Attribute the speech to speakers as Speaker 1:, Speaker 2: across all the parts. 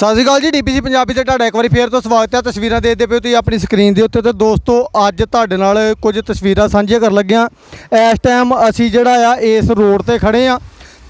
Speaker 1: ਸਤਿ ਸ਼੍ਰੀ ਅਕਾਲ ਜੀ, ਡੀਪੀਸੀ ਪੰਜਾਬੀ ਤੇ ਤੁਹਾਡਾ ਇੱਕ ਵਾਰੀ ਫੇਰ ਤੋਂ ਸਵਾਗਤ ਹੈ। ਤਸਵੀਰਾਂ ਦੇਖਦੇ ਪਏ ਹੋ ਤੁਸੀਂ ਆਪਣੀ ਸਕਰੀਨ ਦੇ ਉੱਤੇ। ਤੇ ਦੋਸਤੋ, ਅੱਜ ਤੁਹਾਡੇ ਨਾਲ ਕੁਝ ਤਸਵੀਰਾਂ ਸਾਂਝੀਆਂ ਕਰਨ ਲੱਗਿਆ। ਇਸ ਟਾਈਮ ਅਸੀਂ ਜਿਹੜਾ ਆ, ਇਸ ਰੋਡ ਤੇ ਖੜੇ ਆ।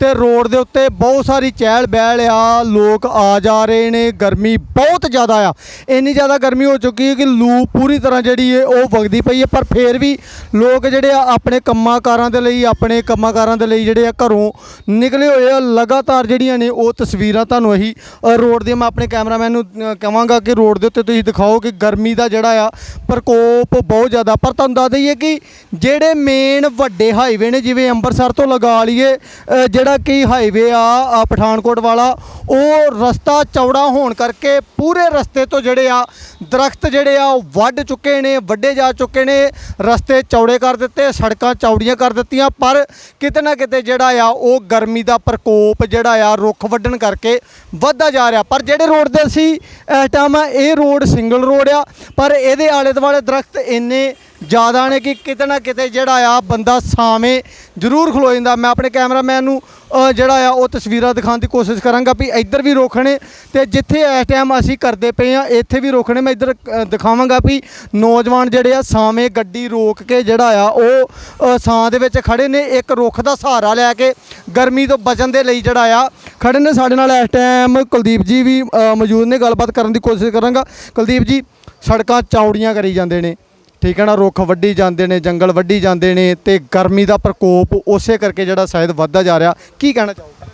Speaker 1: ਤੇ ਰੋਡ ਦੇ ਉੱਤੇ ਬਹੁਤ ਸਾਰੀ ਚਹਿਲ ਬਹਿਲ ਆ ਲੋਕ ਆ ਜਾ ਰਹੇ ਨੇ ਗਰਮੀ ਬਹੁਤ ਜ਼ਿਆਦਾ ਆ। ਇੰਨੀ ਜ਼ਿਆਦਾ ਗਰਮੀ ਹੋ ਚੁੱਕੀ ਹੈ ਕਿ ਲੂ ਪੂਰੀ ਤਰ੍ਹਾਂ ਜਿਹੜੀ ਹੈ ਉਹ ਵਗਦੀ ਪਈ ਹੈ ਪਰ ਫੇਰ ਵੀ ਲੋਕ ਜਿਹੜੇ ਆ ਆਪਣੇ ਕੰਮਾਂ ਕਾਰਾਂ ਦੇ ਲਈ ਆਪਣੇ ਕੰਮਾਂ ਕਾਰਾਂ ਦੇ ਲਈ ਜਿਹੜੇ ਆ ਘਰੋਂ ਨਿਕਲੇ ਹੋਏ ਆ ਲਗਾਤਾਰ ਜਿਹੜੀਆਂ ਨੇ ਉਹ ਤਸਵੀਰਾਂ ਤੁਹਾਨੂੰ ਅਸੀਂ ਰੋਡ ਦੀਆਂ ਮੈਂ ਆਪਣੇ ਕੈਮਰਾਮੈਨ ਨੂੰ ਕਹਾਂਗਾ ਕਿ ਰੋਡ ਦੇ ਉੱਤੇ ਤੁਸੀਂ ਦਿਖਾਓ ਕਿ ਗਰਮੀ ਦਾ ਜਿਹੜਾ ਆ ਪ੍ਰਕੋਪ ਬਹੁਤ ਜ਼ਿਆਦਾ। ਪਰ ਤੁਹਾਨੂੰ ਦੱਸ ਦਈਏ ਕਿ ਜਿਹੜੇ ਮੇਨ ਵੱਡੇ ਹਾਈਵੇ ਨੇ ਜਿਵੇਂ ਅੰਮ੍ਰਿਤਸਰ ਤੋਂ ਲਗਾ ਲਈਏ ਅ, ਜਿਹੜਾ ਕਿ ਹਾਈਵੇ ਆ ਪਠਾਨਕੋਟ ਵਾਲਾ, ਉਹ ਰਸਤਾ ਚੌੜਾ ਹੋਣ ਕਰਕੇ ਪੂਰੇ ਰਸਤੇ ਤੋਂ ਜਿਹੜੇ ਆ, ਦਰਖਤ ਜਿਹੜੇ ਆ, ਉਹ ਵੱਢ ਚੁੱਕੇ ਨੇ ਵੱਡੇ ਜਾ ਚੁੱਕੇ ਨੇ, ਰਸਤੇ ਚੌੜੇ ਕਰ ਦਿੱਤੇ, ਸੜਕਾਂ ਚੌੜੀਆਂ ਕਰ ਦਿੱਤੀਆਂ, ਪਰ ਕਿਤੇ ਨਾ ਕਿਤੇ ਜਿਹੜਾ ਆ, ਉਹ ਗਰਮੀ ਦਾ ਪ੍ਰਕੋਪ ਜਿਹੜਾ ਆ, ਰੁੱਖ ਵੱਢਣ ਕਰਕੇ ਵੱਧਦਾ ਜਾ ਰਿਹਾ। ਪਰ ਜਿਹੜੇ ਰੋਡ ਤੇ ਸੀ ਇਸ ਟਾਈਮ ਇਹ ਰੋਡ ਸਿੰਗਲ ਰੋਡ ਆ, ਪਰ ਇਹਦੇ ਆਲੇ ਦੁਆਲੇ ਦਰਖਤ ਇੰਨੇ ਜ਼ਿਆਦਾ ਨੇ ਕਿ ਕਿਤੇ ਨਾ ਕਿਤੇ ਜਿਹੜਾ ਆ, ਬੰਦਾ ਸਾਵੇਂ ਜ਼ਰੂਰ ਖਲੋ ਜਾਂਦਾ। ਮੈਂ ਆਪਣੇ ਕੈਮਰਾਮੈਨ ਨੂੰ ਅ, ਜਿਹੜਾ ਆ ਉਹ ਤਸਵੀਰਾਂ ਦਿਖਾਉਣ ਦੀ ਕੋਸ਼ਿਸ਼ ਕਰਾਂਗਾ ਵੀ ਇੱਧਰ ਵੀ ਰੋਕਣੇ ਤੇ ਜਿੱਥੇ ਇਸ ਟਾਈਮ ਅਸੀਂ ਕਰਦੇ ਪਏ ਆ ਇੱਥੇ ਵੀ ਰੋਕਣੇ ਮੈਂ ਇੱਧਰ ਅ, ਦਿਖਾਵਾਂਗਾ ਵੀ ਨੌਜਵਾਨ ਜਿਹੜੇ ਆ ਸਾਵੇਂ ਗੱਡੀ ਰੋਕ ਕੇ ਜਿਹੜਾ ਆ ਉਹ ਅ, ਛਾਂ ਦੇ ਵਿੱਚ ਖੜੇ ਨੇ ਇੱਕ ਰੁੱਖ ਦਾ ਸਹਾਰਾ ਲੈ ਕੇ ਗਰਮੀ ਤੋਂ ਬਚਣ ਦੇ ਲਈ ਜਿਹੜਾ ਆ ਖੜੇ ਨੇ ਸਾਡੇ ਨਾਲ ਇਸ ਟਾਈਮ ਕੁਲਦੀਪ ਜੀ ਵੀ ਅ, ਮੌਜੂਦ ਨੇ ਗੱਲਬਾਤ ਕਰਨ ਦੀ ਕੋਸ਼ਿਸ਼ ਕਰਾਂਗਾ। ਕੁਲਦੀਪ ਜੀ ਸੜਕਾਂ ਚੌੜੀਆਂ ਕਰੀ ਜਾਂਦੇ ਨੇ। ਠੀਕ ਹੈ ਨਾ, ਰੁੱਖ ਵੱਢੀ ਜਾਂਦੇ ਨੇ, ਜੰਗਲ ਵੱਢੀ ਜਾਂਦੇ ਨੇ ਤੇ ਗਰਮੀ ਦਾ ਪ੍ਰਕੋਪ ਉਸੇ ਕਰਕੇ ਜਿਹੜਾ ਸ਼ਾਇਦ ਵੱਧਦਾ ਜਾ ਰਿਹਾ। ਕੀ ਕਹਿਣਾ ਚਾਹੋਗੇ?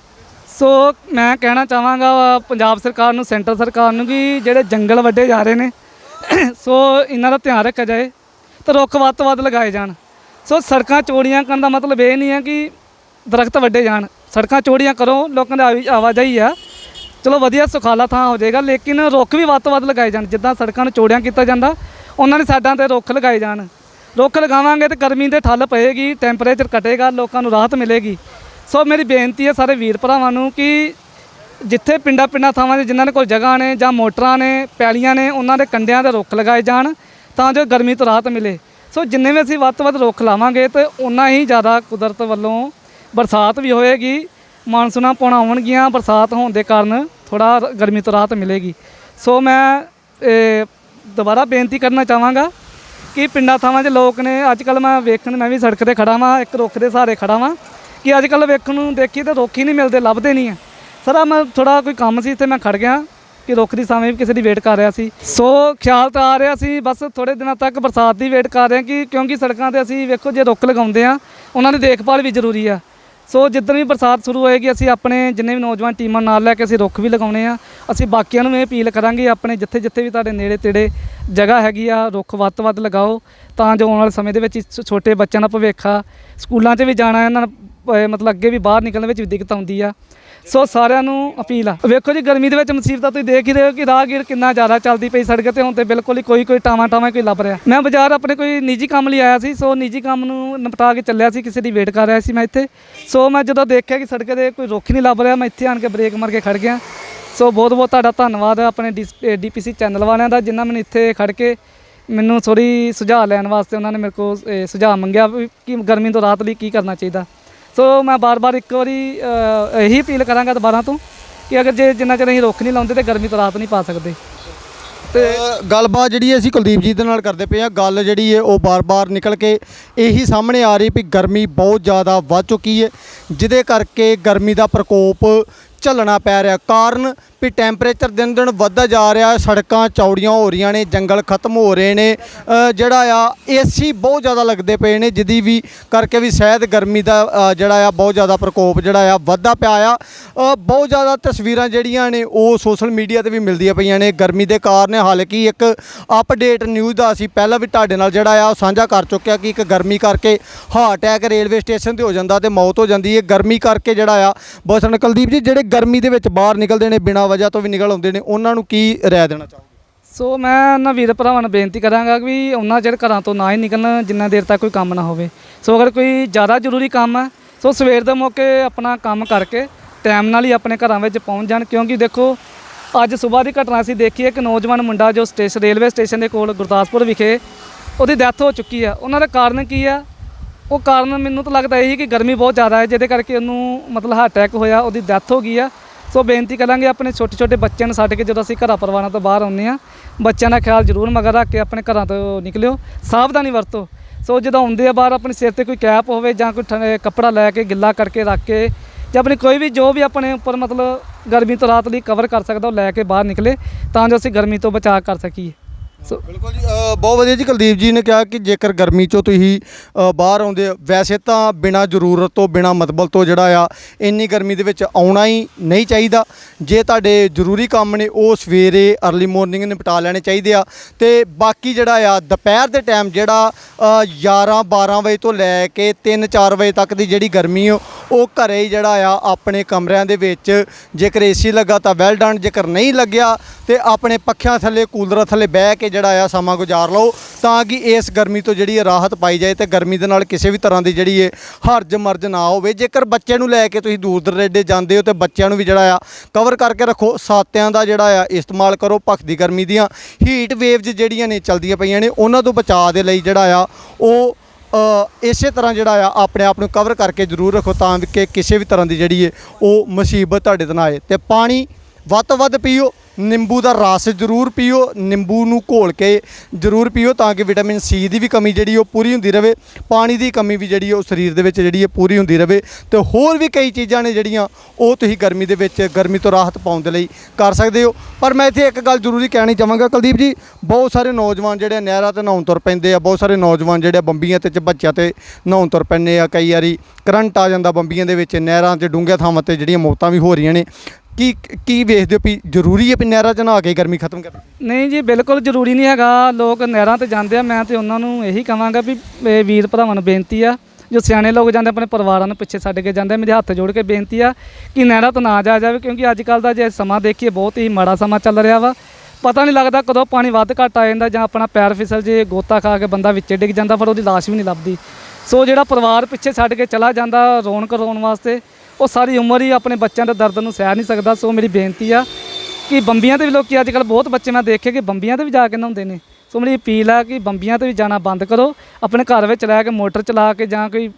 Speaker 2: ਸੋ ਮੈਂ ਕਹਿਣਾ ਚਾਹਾਂਗਾ ਪੰਜਾਬ ਸਰਕਾਰ ਨੂੰ, ਸੈਂਟਰ ਸਰਕਾਰ ਨੂੰ ਕਿ ਜਿਹੜੇ ਜੰਗਲ ਵੱਢੇ ਜਾ ਰਹੇ ਨੇ, ਸੋ ਇਹਨਾਂ ਦਾ ਧਿਆਨ ਰੱਖਿਆ ਜਾਏ ਤੇ ਰੁੱਖ ਵੱਧ ਤੋਂ ਵੱਧ ਲਗਾਏ ਜਾਣ। ਸੋ ਸੜਕਾਂ ਚੋੜੀਆਂ ਕਰਨ ਦਾ ਮਤਲਬ ਇਹ ਨਹੀਂ ਹੈ ਕਿ ਦਰਖਤ ਵੱਢੇ ਜਾਣ। ਸੜਕਾਂ ਚੋੜੀਆਂ ਕਰੋ, ਲੋਕਾਂ ਦੀ ਆਵਾਜਾਈ ਆ। ਚਲੋ ਵਧੀਆ ਸੁਖਾਲਾ ਥਾਂ ਹੋ ਜਾਏਗਾ, ਲੇਕਿਨ ਰੁੱਖ ਵੀ ਵੱਧ ਤੋਂ ਵੱਧ ਲਗਾਏ ਜਾਣ, ਜਿੱਦਾਂ ਸੜਕਾਂ ਨੂੰ ਚੋੜੀਆਂ ਕੀਤਾ ਜਾਂਦਾ ਉਹਨਾਂ ਨੇ ਸਾਡਾਂ ਤੇ ਰੁੱਖ ਲਗਾਏ ਜਾਣ। ਰੁੱਖ ਲਗਾਵਾਂਗੇ ਤੇ ਗਰਮੀ ਦੇ ਠੱਲ ਪਏਗੀ ਟੈਂਪਰੇਚਰ ਘਟੇਗਾ, ਲੋਕਾਂ ਨੂੰ ਰਾਹਤ ਮਿਲੇਗੀ। ਸੋ ਮੇਰੀ ਬੇਨਤੀ ਹੈ ਸਾਰੇ ਵੀਰ ਭਰਾਵਾਂ ਨੂੰ ਕਿ ਜਿੱਥੇ ਪਿੰਡਾਂ ਪਿੰਡਾਂ ਥਾਵਾਂ 'ਤੇ ਜਿਨ੍ਹਾਂ ਦੇ ਕੋਲ ਜਗ੍ਹਾ ਨੇ ਜਾਂ ਮੋਟਰਾਂ ਨੇ, ਪੈਲੀਆਂ ਨੇ, ਉਹਨਾਂ ਦੇ ਕੰਡਿਆਂ ਤੇ ਰੁੱਖ ਲਗਾਏ ਜਾਣ ਤਾਂ ਜੋ ਗਰਮੀ ਤੋਂ ਰਾਹਤ ਮਿਲੇ। ਸੋ ਜਿੰਨੇ ਵੀ ਅਸੀਂ ਵੱਧ ਤੋਂ ਵੱਧ ਰੁੱਖ ਲਾਵਾਂਗੇ ਤੇ ਉਨਾ ਹੀ ਜ਼ਿਆਦਾ ਕੁਦਰਤ ਵੱਲੋਂ ਬਰਸਾਤ ਵੀ ਹੋਏਗੀ, ਮਾਨਸੂਨਾਂ ਪੌਣਾ ਆਉਣਗੀਆਂ, ਬਰਸਾਤ ਹੋਣ ਦੇ ਕਾਰਨ ਥੋੜਾ ਗਰਮੀ ਤੋਂ ਰਾਹਤ ਮਿਲੇਗੀ। ਸੋ ਮੈਂ ਦੁਬਾਰਾ ਬੇਨਤੀ ਕਰਨਾ ਚਾਹਾਂਗਾ ਕਿ ਪਿੰਡਾਂ ਥਾਵਾਂ 'ਚ ਲੋਕ ਨੇ ਅੱਜ ਕੱਲ ਮੈਂ ਵੇਖਣ, ਮੈਂ ਵੀ ਸੜਕ ਤੇ ਖੜਾ ਵਾਂ, ਇੱਕ ਰੁੱਖ ਦੇ ਸਹਾਰੇ ਖੜਾ ਵਾਂ, ਕਿ ਅੱਜ ਕੱਲ ਵੇਖਣ ਨੂੰ ਦੇਖੀ ਤੇ ਰੁੱਖ ਹੀ ਨਹੀਂ ਮਿਲਦੇ, ਲੱਭਦੇ ਨਹੀਂ ਆ। ਸਰ ਮੈਂ ਥੋੜਾ ਕੋਈ ਕੰਮ ਸੀ ਤੇ ਮੈਂ ਖੜ ਗਿਆ ਕਿ ਰੁੱਖ ਦੀ ਸਾਵੇਂ ਵੀ ਕਿਸੇ ਦੀ ਵੇਟ ਕਰ ਰਿਹਾ ਸੀ। ਸੋ ਖਿਆਲ ਤਾਂ ਆ ਰਿਹਾ ਸੀ, ਬਸ ਥੋੜੇ ਦਿਨਾਂ ਤੱਕ ਬਰਸਾਤ ਦੀ ਵੇਟ ਕਰ ਰਹੇ ਹਾਂ ਕਿ ਕਿਉਂਕਿ ਸੜਕਾਂ ਤੇ ਅਸੀਂ ਵੇਖੋ ਜੇ ਰੁੱਖ ਲਗਾਉਂਦੇ ਆ, ਉਹਨਾਂ ਦੀ ਦੇਖਭਾਲ ਵੀ ਜ਼ਰੂਰੀ ਆ। ਸੋ ਜਿੱਦਣ ਵੀ ਬਰਸਾਤ ਸ਼ੁਰੂ ਹੋਏਗੀ, ਅਸੀਂ ਆਪਣੇ ਜਿੰਨੇ ਵੀ ਨੌਜਵਾਨ ਟੀਮਾਂ ਨਾਲ ਲੈ ਕੇ ਅਸੀਂ ਰੁੱਖ ਵੀ ਲਗਾਉਣੇ ਆ। ਅਸੀਂ ਬਾਕੀਆਂ ਨੂੰ ਇਹ ਅਪੀਲ ਕਰਾਂਗੇ, ਆਪਣੇ ਜਿੱਥੇ ਜਿੱਥੇ ਵੀ ਤੁਹਾਡੇ ਨੇੜੇ ਤੇੜੇ ਜਗ੍ਹਾ ਹੈਗੀ ਆ, ਰੁੱਖ ਵੱਧ ਤੋਂ ਵੱਧ ਲਗਾਓ, ਤਾਂ ਜੋ ਆਉਣ ਵਾਲੇ ਸਮੇਂ ਦੇ ਵਿੱਚ ਛੋਟੇ ਬੱਚਿਆਂ ਦਾ ਭਵਿੱਖ ਆ। ਸਕੂਲਾਂ 'ਚ ਵੀ ਜਾਣਾ, ਇਹਨਾਂ ਮਤਲਬ ਅੱਗੇ ਵੀ ਬਾਹਰ ਨਿਕਲਣ ਵਿੱਚ ਵੀ ਦਿੱਕਤ ਆਉਂਦੀ ਆ। ਸੋ ਸਾਰਿਆਂ ਨੂੰ ਅਪੀਲ ਆ। ਵੇਖੋ ਜੀ, ਗਰਮੀ ਦੇ ਵਿੱਚ ਮੁਸੀਬਤਾਂ ਤੁਸੀਂ ਦੇਖ ਹੀ ਰਹੇ ਹੋ ਕਿ ਰਾਹਗੀਰ ਕਿੰਨਾ ਜ਼ਿਆਦਾ ਚੱਲਦੀ ਪਈ ਸੜਕ ਤੇ। ਹੁਣ ਤੇ ਬਿਲਕੁਲ ਹੀ ਕੋਈ ਕੋਈ ਟਾਵਾਂ ਟਾਵਾਂ ਕੋਈ ਲੱਭ ਰਿਹਾ। ਮੈਂ ਬਾਜ਼ਾਰ ਆਪਣੇ ਕੋਈ ਨਿੱਜੀ ਕੰਮ ਲਈ ਆਇਆ ਸੀ, ਸੋ ਨਿੱਜੀ ਕੰਮ ਨੂੰ ਨਿਪਟਾ ਕੇ ਚੱਲਿਆ ਸੀ, ਕਿਸੇ ਦੀ ਵੇਟ ਕਰ ਰਿਹਾ ਸੀ ਮੈਂ ਇੱਥੇ। ਸੋ ਮੈਂ ਜਦੋਂ ਦੇਖਿਆ ਕਿ ਸੜਕ ਤੇ ਕੋਈ ਰੁੱਖ ਨਹੀਂ ਲੱਭ ਰਿਹਾ, ਮੈਂ ਇੱਥੇ ਆਣ ਕੇ ਬ੍ਰੇਕ ਮਾਰ ਕੇ ਖੜ ਗਿਆ। ਸੋ ਬਹੁਤ ਬਹੁਤ ਤੁਹਾਡਾ ਧੰਨਵਾਦ ਆਪਣੇ ਡੀਪੀਸੀ ਚੈਨਲ ਵਾਲਿਆਂ ਦਾ, ਜਿਨ੍ਹਾਂ ਮੈਨੂੰ ਇੱਥੇ ਖੜ ਕੇ ਮੈਨੂੰ ਥੋੜੀ ਸੁਝਾਅ ਲੈਣ ਵਾਸਤੇ ਉਹਨਾਂ ਨੇ ਮੇਰੇ ਕੋਲ ਸੁਝਾਅ ਮੰਗਿਆ ਵੀ ਕਿ ਗਰਮੀ ਤੋਂ ਰਾਤ ਲਈ ਕੀ ਕਰਨਾ ਚਾਹੀਦਾ। ਸੋ ਮੈਂ ਬਾਰ-ਬਾਰ ਇੱਕ ਵਾਰੀ ਅ, ਇਹੀ ਅਪੀਲ ਕਰਾਂਗਾ ਦੁਬਾਰਾ ਤੋਂ ਕਿ ਅਗਰ ਜੇ ਜਿੰਨਾ ਚਿਰ ਅਸੀਂ ਰੁੱਖ ਨਹੀਂ ਲਾਉਂਦੇ ਤੇ ਗਰਮੀ ਤੋਂ ਰਾਹਤ ਨਹੀਂ ਪਾ ਸਕਦੇ।
Speaker 1: ਤੇ ਗੱਲਬਾਤ ਜਿਹੜੀ ਅਸੀਂ ਕੁਲਦੀਪ ਜੀ ਦੇ ਨਾਲ ਕਰਦੇ ਪਏ ਆ ਗੱਲ ਜਿਹੜੀ ਹੈ ਉਹ ਬਾਰ-ਬਾਰ ਨਿਕਲ ਕੇ ਇਹੀ ਸਾਹਮਣੇ ਆ ਰਹੀ ਵੀ ਗਰਮੀ ਬਹੁਤ ਜ਼ਿਆਦਾ ਵੱਧ ਚੁੱਕੀ ਹੈ ਜਿਹਦੇ ਕਰਕੇ ਗਰਮੀ ਦਾ ਪ੍ਰਕੋਪ ਝੱਲਣਾ ਪੈ ਰਿਹਾ। ਕਾਰਨ ਵੀ ਟੈਂਪਰੇਚਰ ਦਿਨ ਦਿਨ ਵੱਧਦਾ ਜਾ ਰਿਹਾ। ਸੜਕਾਂ ਚੌੜੀਆਂ ਹੋ ਰਹੀਆਂ ਨੇ, ਜੰਗਲ ਖਤਮ ਹੋ ਰਹੇ ਨੇ। ਜਿਹੜਾ ਆ ਏਸੀ ਬਹੁਤ ਜ਼ਿਆਦਾ ਲੱਗਦੇ ਪਏ ਨੇ, ਜਿਹਦੀ ਵੀ ਕਰਕੇ ਵੀ ਸ਼ਾਇਦ ਗਰਮੀ ਦਾ ਜਿਹੜਾ ਆ, ਬਹੁਤ ਜ਼ਿਆਦਾ ਪ੍ਰਕੋਪ ਜਿਹੜਾ ਆ, ਵੱਧਦਾ ਪਿਆ ਆ। ਬਹੁਤ ਜ਼ਿਆਦਾ ਤਸਵੀਰਾਂ ਜਿਹੜੀਆਂ ਨੇ, ਉਹ ਸੋਸ਼ਲ ਮੀਡੀਆ ਤੇ ਵੀ ਮਿਲਦੀਆਂ ਪਈਆਂ ਨੇ। ਗਰਮੀ ਦੇ ਕਾਰਨ ਹਾਲਾਂਕਿ ਇੱਕ ਅਪਡੇਟ ਨਿਊਜ਼ ਦਾ ਅਸੀਂ ਪਹਿਲਾਂ ਵੀ ਤੁਹਾਡੇ ਨਾਲ ਜਿਹੜਾ ਆ, ਉਹ ਸਾਂਝਾ ਕਰ ਚੁੱਕਿਆ ਕਿ ਇੱਕ ਗਰਮੀ ਕਰਕੇ ਹਾਰਟ ਅਟੈਕ ਰੇਲਵੇ ਸਟੇਸ਼ਨ ਤੇ ਹੋ ਜਾਂਦਾ ਤੇ ਮੌਤ ਹੋ ਜਾਂਦੀ ਹੈ। ਗਰਮੀ ਕਰਕੇ ਜਿਹੜਾ ਆ ਬਹੁਤ ਸਾਰੇ ਕੁਲਦੀਪ ਜੀ, ਜਿਹੜੇ ਗਰਮੀ ਦੇ ਵਿੱਚ ਬਾਹਰ ਨਿਕਲਦੇ ਨੇ, ਬਿਨਾਂ ਵਜ੍ਹਾ ਤੋਂ ਵੀ ਨਿਕਲ ਆਉਂਦੇ ਨੇ, ਉਹਨਾਂ ਨੂੰ ਕੀ ਰਾਏ ਦੇਣਾ ਚਾਹੋਗੇ?
Speaker 2: ਸੋ ਮੈਂ ਉਹਨਾਂ ਵੀਰ ਭਰਾਵਾਂ ਨੂੰ ਬੇਨਤੀ ਕਰਾਂਗਾ ਵੀ ਉਹਨਾਂ ਚਿਰ ਘਰਾਂ ਤੋਂ ਨਾ ਹੀ ਨਿਕਲਣ, ਜਿੰਨਾ ਦੇਰ ਤੱਕ ਕੋਈ ਕੰਮ ਨਾ ਹੋਵੇ। ਸੋ ਅਗਰ ਕੋਈ ਜ਼ਿਆਦਾ ਜ਼ਰੂਰੀ ਕੰਮ ਹੈ, ਸੋ ਸਵੇਰ ਦੇ ਮੌਕੇ ਆਪਣਾ ਕੰਮ ਕਰਕੇ ਟਾਈਮ ਨਾਲ ਹੀ ਆਪਣੇ ਘਰਾਂ ਵਿੱਚ ਪਹੁੰਚ ਜਾਣ, ਕਿਉਂਕਿ ਦੇਖੋ, ਅੱਜ ਸਵੇਰ ਦੀ ਘਟਨਾ ਅਸੀਂ ਦੇਖੀ ਇੱਕ ਨੌਜਵਾਨ ਮੁੰਡਾ ਜੋ ਸਟੇਸ਼ਨ ਰੇਲਵੇ ਸਟੇਸ਼ਨ ਦੇ ਕੋਲ ਗੁਰਦਾਸਪੁਰ ਵਿਖੇ ਉਹਦੀ ਡੈਥ ਹੋ ਚੁੱਕੀ ਆ ਉਹਨਾਂ ਦਾ ਕਾਰਨ ਕੀ ਆ ਉਹ ਕਾਰਨ ਮੈਨੂੰ ਤਾਂ ਲੱਗਦਾ ਇਹੀ ਕਿ ਗਰਮੀ ਬਹੁਤ ਜ਼ਿਆਦਾ ਹੈ, ਜਿਹਦੇ ਕਰਕੇ ਉਹਨੂੰ ਮਤਲਬ ਹਾਰਟ ਅਟੈਕ ਹੋਇਆ, ਉਹਦੀ ਡੈਥ ਹੋ ਗਈ ਆ। ਸੋ ਬੇਨਤੀ ਕਰਾਂਗੇ ਆਪਣੇ ਛੋਟੇ ਛੋਟੇ ਬੱਚਿਆਂ ਨੂੰ ਛੱਡ ਕੇ ਜਦੋਂ ਅਸੀਂ ਘਰਾਂ ਪਰਿਵਾਰਾਂ ਤੋਂ ਬਾਹਰ ਆਉਂਦੇ ਆ ਬੱਚਿਆਂ ਦਾ ਖਿਆਲ ਜ਼ਰੂਰ ਮਗਰ ਰੱਖ ਕੇ ਆਪਣੇ ਘਰਾਂ ਤੋਂ ਨਿਕਲਿਓ। ਸਾਵਧਾਨੀ ਵਰਤੋ। ਸੋ ਜਦੋਂ ਆਉਂਦੇ ਆ ਬਾਹਰ, ਆਪਣੇ ਸਿਰ ਤੇ ਕੋਈ ਕੈਪ ਹੋਵੇ ਜਾਂ ਕੋਈ ਠੰ- ਕੱਪੜਾ ਲੈ ਕੇ ਗਿੱਲਾ ਕਰਕੇ ਰੱਖ ਕੇ ਜਾਂ ਆਪਣੀ ਕੋਈ ਵੀ ਜੋ ਵੀ ਆਪਣੇ ਉੱਪਰ ਮਤਲਬ ਗਰਮੀ ਤੋਂ ਰਾਤ ਲਈ ਕਵਰ ਕਰ ਸਕਦਾ, ਉਹ ਲੈ ਕੇ ਬਾਹਰ ਨਿਕਲੇ ਤਾਂ ਜੋ ਅਸੀਂ ਗਰਮੀ ਤੋਂ ਬਚਾਅ ਕਰ ਸਕੀਏ। ਸੋ
Speaker 1: ਬਿਲਕੁਲ ਜੀ ਅ, ਬਹੁਤ ਵਧੀਆ ਜੀ ਕੁਲਦੀਪ ਜੀ ਨੇ ਕਿਹਾ ਕਿ ਜੇਕਰ ਗਰਮੀ ਚੋਂ ਤੁਸੀਂ ਅ, ਬਾਹਰ ਆਉਂਦੇ ਹੋ, ਵੈਸੇ ਤਾਂ ਬਿਨਾਂ ਜ਼ਰੂਰਤ ਤੋਂ ਬਿਨਾਂ ਮਤਲਬ ਤੋਂ ਜਿਹੜਾ ਆ ਇੰਨੀ ਗਰਮੀ ਦੇ ਵਿੱਚ ਆਉਣਾ ਹੀ ਨਹੀਂ ਚਾਹੀਦਾ। ਜੇ ਤੁਹਾਡੇ ਜ਼ਰੂਰੀ ਕੰਮ ਨੇ ਉਹ ਸਵੇਰੇ ਅਰਲੀ ਮਾਰਨਿੰਗ ਨਿਪਟਾ ਲੈਣੇ ਚਾਹੀਦੇ ਆ। ਤੇ ਬਾਕੀ ਜਿਹੜਾ ਆ ਦੁਪਹਿਰ ਦੇ ਟਾਈਮ ਜਿਹੜਾ ਅ, 11 12 ਵਜੇ ਤੋਂ ਲੈ ਕੇ 3 4 ਵਜੇ ਤੱਕ ਦੀ ਜਿਹੜੀ ਗਰਮੀ ਓ ਉਹ ਘਰੇ ਹੀ ਜਿਹੜਾ ਆ ਆਪਣੇ ਕਮਰਿਆਂ ਦੇ ਵਿੱਚ ਜੇਕਰ ਏਸੀ ਲੱਗਾ ਤਾਂ ਵੈਲ ਡਨ ਜੇਕਰ ਨਹੀਂ ਲੱਗਿਆ ਤੇ ਆਪਣੇ ਪੱਖਿਆਂ ਥੱਲੇ ਕੂਲਰਾਂ ਥੱਲੇ ਬਹਿ ਕੇ ਜਿਹੜਾ ਆ ਸਮਾਂ ਗੁਜ਼ਾਰ ਲਓ ਤਾਂ ਕਿ ਇਸ ਗਰਮੀ ਤੋਂ ਜਿਹੜੀ ਹੈ ਰਾਹਤ ਪਾਈ ਜਾਏ ਤੇ ਗਰਮੀ ਦੇ ਨਾਲ ਕਿਸੇ ਵੀ ਤਰ੍ਹਾਂ ਦੀ ਜਿਹੜੀ ਹੈ ਹਰਜ ਮਰਜ ਨਾ ਹੋਵੇ। ਜੇਕਰ ਬੱਚੇ ਨੂੰ ਲੈ ਕੇ ਤੁਸੀਂ ਦੂਰ ਦਰੇਡੇ ਜਾਂਦੇ ਹੋ ਤੇ ਬੱਚਿਆਂ ਨੂੰ ਵੀ ਜਿਹੜਾ ਆ ਕਵਰ ਕਰਕੇ ਰੱਖੋ, ਸਾਤਿਆਂ ਦਾ ਜਿਹੜਾ ਆ ਇਸਤੇਮਾਲ ਕਰੋ ਭਖਦੀ ਗਰਮੀ ਦੀਆਂ। ਹੀਟ ਵੇਵਜ਼ ਜਿਹੜੀਆਂ ਨੇ ਚਲਦੀਆਂ ਪਈਆਂ ਨੇ, ਉਹਨਾਂ ਤੋਂ ਬਚਾਅ ਦੇ ਲਈ ਜਿਹੜਾ ਆ ਉਹ ਇਸੇ ਤਰ੍ਹਾਂ ਜਿਹੜਾ ਆ ਆਪਣੇ ਆਪ ਨੂੰ ਕਵਰ ਕਰਕੇ ਜ਼ਰੂਰ ਰੱਖੋ ਤਾਂ ਕਿ ਕਿਸੇ ਵੀ ਤਰ੍ਹਾਂ ਦੀ ਜਿਹੜੀ ਹੈ ਉਹ ਮੁਸੀਬਤ ਤੁਹਾਡੇ ਤੇ ਨਾ ਆਏ। ਤੇ ਪਾਣੀ ਵੱਧ ਤੋਂ ਵੱਧ ਪੀਓ, ਨਿੰਬੂ ਦਾ ਰਸ ਜ਼ਰੂਰ ਪੀਓ, ਨਿੰਬੂ ਨੂੰ ਘੋਲ ਕੇ ਜ਼ਰੂਰ ਪੀਓ ਤਾਂ ਕਿ ਵਿਟਾਮਿਨ ਸੀ ਦੀ ਵੀ ਕਮੀ ਜਿਹੜੀ ਉਹ ਪੂਰੀ ਹੁੰਦੀ ਰਵੇ, ਪਾਣੀ ਦੀ ਕਮੀ ਵੀ ਜਿਹੜੀ ਉਹ ਸਰੀਰ ਦੇ ਵਿੱਚ ਜਿਹੜੀ ਹੈ ਪੂਰੀ ਹੁੰਦੀ ਰਵੇ ਤੇ ਹੋਰ ਵੀ ਕਈ ਚੀਜ਼ਾਂ ਨੇ ਜਿਹੜੀਆਂ ਉਹ ਤੁਸੀਂ ਗਰਮੀ ਦੇ ਵਿੱਚ, ਗਰਮੀ ਤੋਂ ਰਾਹਤ ਪਾਉਣ ਦੇ ਲਈ ਕਰ ਸਕਦੇ ਹੋ। ਪਰ ਮੈਂ ਇੱਥੇ ਇੱਕ ਗੱਲ ਜ਼ਰੂਰੀ ਕਹਿਣੀ ਚਾਹਾਂਗਾ ਕੁਲਦੀਪ ਜੀ, ਬਹੁਤ ਸਾਰੇ ਨੌਜਵਾਨ ਜਿਹੜੇ ਨਹਿਰਾਂ ਤੇ ਨਹਾਉਣ ਤੁਰ ਪੈਂਦੇ ਆ, ਬਹੁਤ ਸਾਰੇ ਨੌਜਵਾਨ ਜਿਹੜੇ ਬੰਬੀਆਂ ਤੇ ਬੱਚਿਆਂ ਤੇ ਨਹਾਉਣ ਤੁਰ ਪੈਂਦੇ ਆ, ਕਈ ਵਾਰੀ ਕਰੰਟ ਆ ਜਾਂਦਾ ਬੰਬੀਆਂ ਦੇ ਵਿੱਚ, ਨਹਿਰਾਂ 'ਚ ਡੂੰਘੀਆਂ ਥਾਵਾਂ ਤੇ ਜਿਹੜੀਆਂ ਮੌਤਾਂ ਵੀ ਹੋ ਰਹੀਆਂ ਨੇ। ਕੀ ਕੀ ਵੇਖਦੇ ਹੋ ਵੀ ਜ਼ਰੂਰੀ ਹੈ ਵੀ ਨਹਿਰਾਂ 'ਚ ਨਹਾ ਕੇ ਗਰਮੀ ਖਤਮ ਕਰਨੀ?
Speaker 2: ਨਹੀਂ ਜੀ, ਬਿਲਕੁਲ ਜ਼ਰੂਰੀ ਨਹੀਂ ਹੈਗਾ। ਲੋਕ ਨਹਿਰਾਂ ਤੇ ਜਾਂਦੇ ਆ। ਮੈਂ ਤੇ ਉਹਨਾਂ ਨੂੰ ਇਹੀ ਕਹਾਂਗਾ ਵੀ ਇਹ ਵੀਰ ਭਰਾਵਾਂ ਨੂੰ ਬੇਨਤੀ ਆ। ਜੋ ਸਿਆਣੇ ਲੋਕ ਜਾਂਦੇ ਆਪਣੇ ਪਰਿਵਾਰਾਂ ਨੂੰ ਪਿੱਛੇ ਛੱਡ ਕੇ ਜਾਂਦੇ ਮੇਰੇ ਹੱਥ ਜੋੜ ਕੇ ਬੇਨਤੀ ਆ ਕਿ ਨਹਿਰਾਂ ਤੋਂ ਨਾ ਜਾ ਜਾਵੇ, ਕਿਉਂਕਿ ਅੱਜ ਕੱਲ ਦਾ ਜੇ ਸਮਾਂ ਦੇਖੀਏ, ਬਹੁਤ ਹੀ ਮਾੜਾ ਸਮਾਂ ਚੱਲ ਰਿਹਾ ਵਾ। ਪਤਾ ਨਹੀਂ ਲੱਗਦਾ ਕਦੋਂ ਪਾਣੀ ਵੱਧ ਘੱਟ ਆ ਜਾਂਦਾ ਜਾਂ ਆਪਣਾ ਪੈਰ ਫਿਸਲ ਜੇ, ਗੋਤਾ ਖਾ ਕੇ ਬੰਦਾ ਵਿੱਚੇ ਡਿੱਗ ਜਾਂਦਾ, ਪਰ ਉਹਦੀ ਲਾਸ਼ ਵੀ ਨਹੀਂ ਲੱਭਦੀ। ਸੋ ਜਿਹੜਾ ਪਰਿਵਾਰ ਪਿੱਛੇ ਛੱਡ ਕੇ ਚਲਾ ਜਾਂਦਾ ਰੌਣਕ ਰੋਣ ਵਾਸਤੇ ਉਹ ਸਾਰੀ ਉਮਰ ਹੀ ਆਪਣੇ ਬੱਚਿਆਂ ਦੇ ਦਰਦ ਨੂੰ ਸਹਿ ਨਹੀਂ ਸਕਦਾ, ਸੋ ਮੇਰੀ ਬੇਨਤੀ ਆ ਕਿ ਬੰਬੀਆਂ ਤੇ ਵੀ ਲੋਕੀ ਅੱਜ ਕੱਲ ਬਹੁਤ ਬੱਚੇ ਮੈਂ ਦੇਖੇ ਕਿ ਬੰਬੀਆਂ ਤੇ ਵੀ ਜਾ ਕੇ ਨਹਾਉਂਦੇ ਨੇ। ਸੋ ਮੇਰੀ ਅਪੀਲ ਆ ਕਿ ਬੰਬੀਆਂ ਤੇ ਵੀ ਜਾਣਾ ਬੰਦ ਕਰੋ, ਆਪਣੇ ਘਰ ਵਿੱਚ ਲੈ ਕੇ ਮੋਟਰ ਚਲਾ ਕੇ ਜਾਂ ਕੋਈ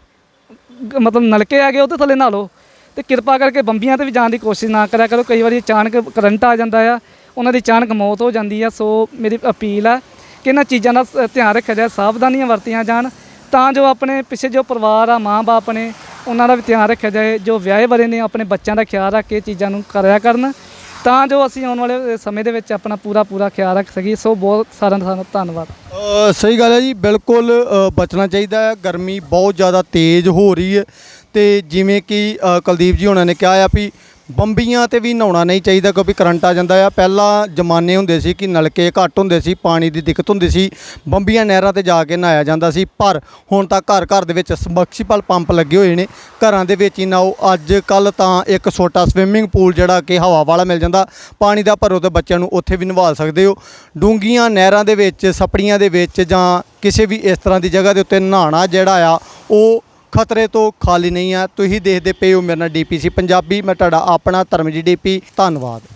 Speaker 2: ਮਤਲਬ ਨਲਕੇ ਆ ਗਏ ਉਹਦੇ ਥੱਲੇ ਨਹਾ ਲਓ। ਤੇ ਕਿਰਪਾ ਕਰਕੇ ਬੰਬੀਆਂ ਤੇ ਵੀ ਜਾਣ ਦੀ ਕੋਸ਼ਿਸ਼ ਨਾ ਕਰਿਆ ਕਰੋ, ਕਈ ਵਾਰੀ ਅਚਾਨਕ ਕਰੰਟ ਆ ਜਾਂਦਾ ਆ, ਉਹਨਾਂ ਦੀ ਅਚਾਨਕ ਮੌਤ ਹੋ ਜਾਂਦੀ ਆ। ਸੋ ਮੇਰੀ ਅਪੀਲ ਆ ਕਿ ਇਹਨਾਂ ਚੀਜ਼ਾਂ ਦਾ ਸ- ਧਿਆਨ ਰੱਖਿਆ ਜਾਏ, ਸਾਵਧਾਨੀਆਂ ਵਰਤੀਆਂ ਜਾਣ ਤਾਂ ਜੋ ਆਪਣੇ ਪਿੱਛੇ ਜੋ ਪਰਿਵਾਰ ਆ, ਮਾਂ-ਬਾਪ ਨੇ, ਉਹਨਾਂ ਦਾ ਵੀ ਧਿਆਨ ਰੱਖਿਆ ਜਾਏ, ਜੋ ਵਿਆਹੇ ਬਰੇ ਨੇ ਆਪਣੇ ਬੱਚਿਆਂ ਦਾ ਖਿਆਲ ਰੱਖ ਕੇ ਚੀਜ਼ਾਂ ਨੂੰ ਕਰਿਆ ਕਰਨ, ਤਾਂ ਜੋ ਅਸੀਂ ਆਉਣ ਵਾਲੇ ਸਮੇਂ ਦੇ ਵਿੱਚ ਆਪਣਾ ਪੂਰਾ ਪੂਰਾ ਖਿਆਲ ਰੱਖ ਸਕੀਏ। ਸੋ ਬਹੁਤ ਸਾਰਿਆਂ ਦਾ ਧੰਨਵਾਦ।
Speaker 1: ਸਹੀ ਗੱਲ ਹੈ ਜੀ, ਬਿਲਕੁਲ ਬਚਣਾ ਚਾਹੀਦਾ ਹੈ। ਗਰਮੀ ਬਹੁਤ ਜ਼ਿਆਦਾ ਤੇਜ਼ ਹੋ ਰਹੀ ਹੈ। ਤੇ ਜਿਵੇਂ ਕਿ ਕੁਲਦੀਪ ਜੀ ਹੋਣਾ ਨੇ ਕਿਹਾ ਆ ਵੀ ਬੰਬੀਆਂ ਤੇ ਵੀ ਨਹਾਉਣਾ ਨਹੀਂ ਚਾਹੀਦਾ ਕਿਉਂਕਿ ਕਰੰਟ ਆ ਜਾਂਦਾ ਆ। ਪਹਿਲਾਂ ਜ਼ਮਾਨੇ ਹੁੰਦੇ ਸੀ ਕਿ ਨਲਕੇ ਘੱਟ ਹੁੰਦੇ ਸੀ, ਪਾਣੀ ਦੀ ਦਿੱਕਤ ਹੁੰਦੀ ਸੀ। ਬੰਬੀਆਂ ਨਹਿਰਾਂ ਤੇ ਜਾ ਕੇ ਨਹਾਇਆ ਜਾਂਦਾ ਸੀ, ਪਰ ਹੁਣ ਤਾਂ ਘਰ ਘਰ ਦੇ ਵਿੱਚ ਸਮਰਸੀਬਲ ਪੰਪ ਲੱਗੇ ਹੋਏ ਨੇ। ਘਰਾਂ ਦੇ ਵਿੱਚ ਹੀ ਨਾਓ ਅੱਜ ਕੱਲ ਤਾਂ ਇੱਕ ਛੋਟਾ ਸਵਿਮਿੰਗ ਪੂਲ ਜਿਹੜਾ ਕਿ ਹਵਾ ਵਾਲਾ ਮਿਲ ਜਾਂਦਾ। ਪਾਣੀ ਦਾ ਭਰੋ ਤੇ ਬੱਚਿਆਂ ਨੂੰ ਉੱਥੇ ਵੀ ਨਵਾ ਸਕਦੇ ਹੋ। ਡੂੰਗੀਆਂ ਨਹਿਰਾਂ ਦੇ ਵਿੱਚ, ਸਪੜੀਆਂ ਦੇ ਵਿੱਚ ਜਾਂ ਕਿਸੇ ਵੀ ਇਸ ਤਰ੍ਹਾਂ ਦੀ ਜਗ੍ਹਾ ਦੇ ਉੱਤੇ ਨਹਾਉਣਾ ਜਿਹੜਾ ਆ, ਉਹ ਖਤਰੇ ਤੋਂ ਖਾਲੀ ਨਹੀਂ ਆ। ਤੁਸੀਂ ਦੇਖਦੇ ਪਏ ਹੋ ਮੇਰੇ ਨਾਲ ਡੀਪੀਸੀ ਪੰਜਾਬੀ। ਮੈਂ ਤੁਹਾਡਾ ਆਪਣਾ ਧਰਮਜੀ ਡੀਪੀ ਧੰਨਵਾਦ।